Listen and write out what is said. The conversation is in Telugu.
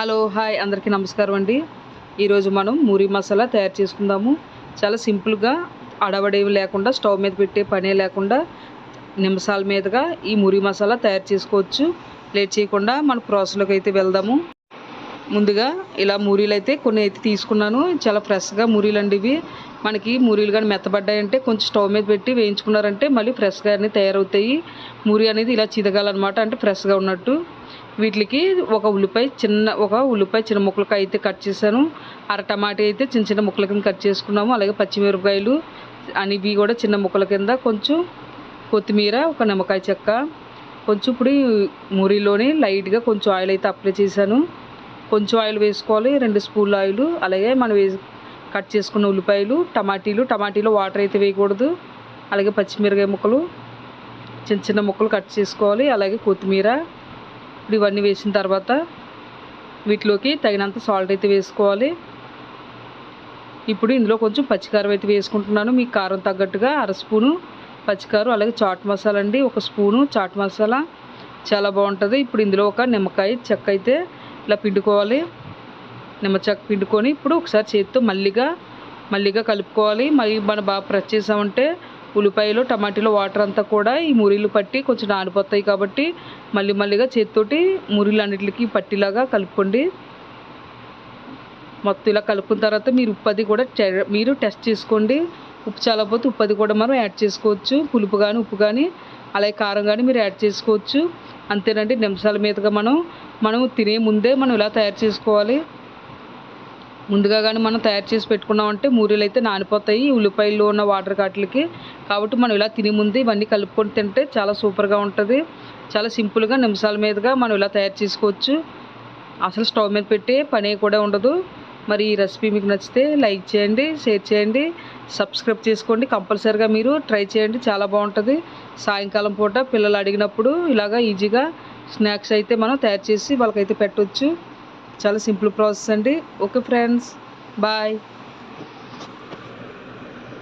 హలో హాయ్ అందరికీ నమస్కారం అండి. ఈరోజు మనం మూరి మసాలా తయారు చేసుకుందాము. చాలా సింపుల్గా అడవడేవి లేకుండా స్టవ్ మీద పెట్టే పనే లేకుండా నిమిషాల మీదుగా ఈ మూరి మసాలా తయారు చేసుకోవచ్చు. లేట్ చేయకుండా మన ప్రాసెస్లోకి అయితే వెళ్దాము. ముందుగా ఇలా మూరీలు అయితే కొన్ని అయితే తీసుకున్నాను. చాలా ఫ్రెష్గా మూరీలు అండి ఇవి. మనకి మూరీలు కానీ మెత్తబడ్డాయంటే కొంచెం స్టవ్ మీద పెట్టి వేయించుకున్నారంటే మళ్ళీ ఫ్రెష్గా అన్నీ తయారవుతాయి. మూరీ అనేది ఇలా చిదగాలన్నమాట అంటే ఫ్రెష్గా ఉన్నట్టు. వీటికి ఒక ఉల్లిపాయ చిన్న ఒక ఉల్లిపాయ చిన్న ముక్కలకి అయితే కట్ చేశాను. అర టమాటా అయితే చిన్న చిన్న ముక్కల కింద కట్ చేసుకున్నాము. అలాగే పచ్చిమిరపకాయలు అనేవి కూడా చిన్న ముక్కల కింద కొంచెం కొత్తిమీర ఒక నిమ్మకాయ చెక్క కొంచెం ఇప్పుడు ఈ లైట్గా కొంచెం ఆయిల్ అయితే అప్లై చేశాను. కొంచెం ఆయిల్ వేసుకోవాలి రెండు స్పూన్ల ఆయిల్ అలాగే మనం వేసి కట్ చేసుకున్న ఉల్లిపాయలు టమాటీలు టమాటీలో వాటర్ అయితే వేయకూడదు. అలాగే పచ్చిమిరకాయ ముక్కలు చిన్న చిన్న ముక్కలు కట్ చేసుకోవాలి. అలాగే కొత్తిమీర ఇప్పుడు ఇవన్నీ వేసిన తర్వాత వీటిలోకి తగినంత సాల్ట్ అయితే వేసుకోవాలి. ఇప్పుడు ఇందులో కొంచెం పచ్చికారం అయితే వేసుకుంటున్నాను. మీకు కారం తగ్గట్టుగా అర స్పూను పచ్చికారం అలాగే చాట్ మసాలా అండి ఒక స్పూను చాట్ మసాలా. చాలా బాగుంటుంది. ఇప్పుడు ఇందులో ఒక నిమ్మకాయ చెక్క అయితే ఇలా పిండుకోవాలి. నిమ్మ చెక్క పిండుకొని ఇప్పుడు ఒకసారి చేతితో మల్లిగా మల్లిగా కలుపుకోవాలి. మరి మనం బాగా ప్రెస్ చేసామంటే ఉల్లిపాయలు టమాటీలో వాటర్ అంతా కూడా ఈ మురీలు పట్టి కొంచెం నానిపోతాయి కాబట్టి మళ్ళీ మళ్ళీగా చేతితోటి మురీలు అన్నిటికి పట్టిలాగా కలుపుకోండి. మొత్తం ఇలా కలుపుకున్న తర్వాత మీరు ఉప్పది కూడా మీరు టెస్ట్ చేసుకోండి. ఉప్పు చాలకపోతే ఉప్పది కూడా మనం యాడ్ చేసుకోవచ్చు. పులుపు కానీ ఉప్పు కానీ అలాగే కారం కానీ మీరు యాడ్ చేసుకోవచ్చు. అంతేనండి నిమిషాల మీదుగా మనం మనం తినే ముందే మనం ఇలా తయారు చేసుకోవాలి. ముందుగా కానీ మనం తయారు చేసి పెట్టుకున్నామంటే మూరీలు అయితే నానిపోతాయి. ఉల్లిపాయలు ఉన్న వాటర్ కాట్లకి. కాబట్టి మనం ఇలా తిని ముందు ఇవన్నీ కలుపుకొని తింటే చాలా సూపర్గా ఉంటుంది. చాలా సింపుల్గా నిమిషాల మీదుగా మనం ఇలా తయారు చేసుకోవచ్చు. అసలు స్టవ్ మీద పెట్టే పని కూడా ఉండదు. మరి ఈ రెసిపీ మీకు నచ్చితే లైక్ చేయండి షేర్ చేయండి సబ్స్క్రైబ్ చేసుకోండి. కంపల్సరీగా మీరు ట్రై చేయండి. చాలా బాగుంటుంది. సాయంకాలం పూట పిల్లలు అడిగినప్పుడు ఇలాగా ఈజీగా స్నాక్స్ అయితే మనం తయారు చేసి వాళ్ళకైతే పెట్టవచ్చు చాలా సింపుల్ ప్రాసెస్ అండి. Okay friends bye.